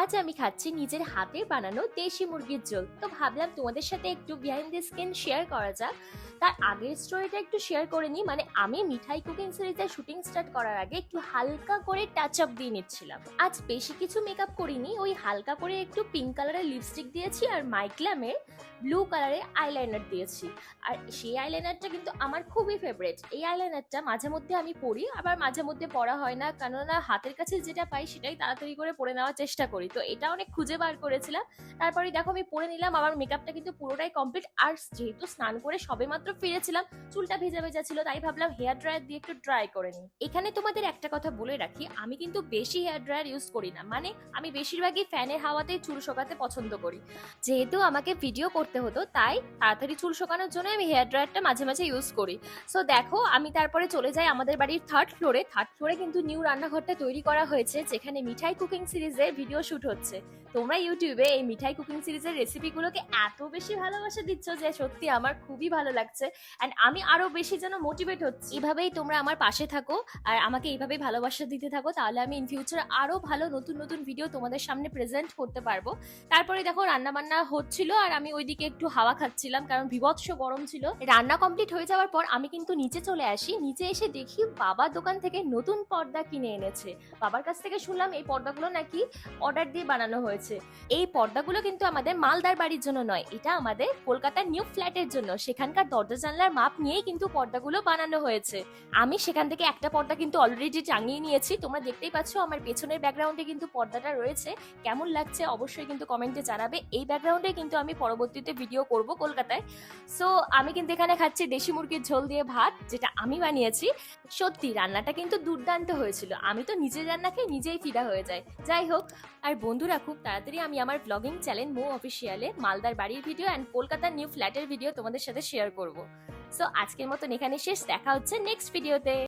আজ আমি খাচ্ছি নিজের হাতে বানানো দেশি মুরগির ঝোল। তো ভাবলাম তোমাদের সাথে একটু বিহাইন্ড দ্য স্কিন শেয়ার করা যাক। তার আগের স্টোরিটা একটু শেয়ার করে নিই। মানে আমি মিঠাই কুকিং সিরিজের শুটিং স্টার্ট করার আগে একটু হালকা করে টাচ আপ দিয়ে নিচ্ছিলাম। আজ বেশি কিছু মেকআপ করিনি। ওই হালকা করে একটু পিঙ্ক কালারের লিপস্টিক দিয়েছি আর মাইক্লামের ব্লু কালারের আইলাইনার দিয়েছি। আর সেই আইলাইনারটা কিন্তু আমার খুবই ফেভারিট এই আইলাইনারটা মাঝে মধ্যে আমি পরি, আবার মাঝে মধ্যে পরা হয় না। কেননা হাতের কাছে যেটা পাই সেটাই তাড়াতাড়ি করে পরে নেওয়ার চেষ্টা করি। তো এটা অনেক খুঁজে বার করেছিলাম। তারপরে দেখো আমি পরে নিলাম, আমার মেকআপটা কিন্তু পুরোটাই কমপ্লিট আর যেহেতু স্নান করে সবে মাত্র ফিরেছিলাম, চুলটা ভেজা ভেজা ছিল, তাই ভাবলাম হেয়ার ড্রায়ার দিয়ে একটু ড্রাই করে নিই। এখানে তোমাদের একটা কথা বলে রাখি, আমি কিন্তু বেশি হেয়ার ড্রায়ার ইউজ করি না। মানে আমি বেশিরভাগই ফ্যানের হাওয়াতেই চুল শোকাতে পছন্দ করি। যেহেতু আমাকে ভিডিও করতে হতো, তাই তাড়াতাড়ি চুল শোকানোর জন্য আমি হেয়ার ড্রায়ারটা মাঝে মাঝে ইউজ করি। সো দেখো, আমি তারপরে চলে যাই আমাদের বাড়ির থার্ড ফ্লোরে থার্ড ফ্লোরে কিন্তু নিউ রান্নাঘরটা তৈরি করা হয়েছে, যেখানে মিঠাই কুকিং সিরিজের ভিডিও শুট হচ্ছে। তোমরা ইউটিউবে এই মিঠাই কুকিং সিরিজের রেসিপিগুলোকে এত বেশি ভালোবাসা দিচ্ছ যে সত্যি আমার খুবই ভালো লাগছে। অ্যান্ড আমি আরও বেশি যেন মোটিভেট হচ্ছি। এভাবেই তোমরা আমার পাশে থাকো আর আমাকে এইভাবেই ভালোবাসা দিতে থাকো, তাহলে আমি ইন ফিউচার আরও ভালো নতুন নতুন ভিডিও তোমাদের সামনে প্রেজেন্ট করতে পারব। তারপরে দেখো রান্না বান্না হচ্ছিল আর আমি ওইদিকে একটু হাওয়া খাচ্ছিলাম কারণ বিভৎস গরম ছিল। রান্না কমপ্লিট হয়ে যাওয়ার পর আমি কিন্তু নিচে চলে আসি। নিচে এসে দেখি বাবা দোকান থেকে নতুন পর্দা কিনে এনেছে। বাবার কাছ থেকে শুনলাম এই পর্দাগুলো নাকি অর্ডার দিয়ে বানানো হয়েছে। এই পর্দাগুলো কিন্তু আমাদের মালদার বাড়ির জন্য নয়, এটা আমাদের কলকাতার নিউ ফ্ল্যাটের জন্য। সেখানকার দরজা জানলার মাপ নিয়েই কিন্তু পর্দাগুলো বানানো হয়েছে। আমি সেখান থেকে একটা পর্দা কিন্তু অলরেডি টাঙিয়ে নিয়েছি। তোমরা দেখতেই পাচ্ছ আমার পেছনের ব্যাকগ্রাউন্ডে কিন্তু পর্দাটা রয়েছে। কেমন লাগছে অবশ্যই কিন্তু কমেন্টে জানাবে। এই ব্যাকগ্রাউন্ডে কিন্তু আমি পরবর্তীতে ভিডিও করব কলকাতায়। সো আমি কিন্তু এখানে খাচ্ছি দেশি মুরগির ঝোল দিয়ে ভাত, যেটা আমি বানিয়েছি। সত্যি, রান্নাটা কিন্তু দুর্দান্ত হয়েছিল। আমি তো নিজের রান্না খেয়ে নিজেই ফিদা হয়ে যাই। যাই হোক, আর বন্ধুরা, খুব তাড়াতাড়ি আমি আমার ব্লগিং চ্যানেল মো অফিসিয়ালে মালদার বাড়ির ভিডিও অ্যান্ড কলকাতার নিউ ফ্ল্যাটের ভিডিও তোমাদের সাথে শেয়ার করব। সো আজকের মতন এখানে শেষ। দেখা হচ্ছে নেক্সট ভিডিওতে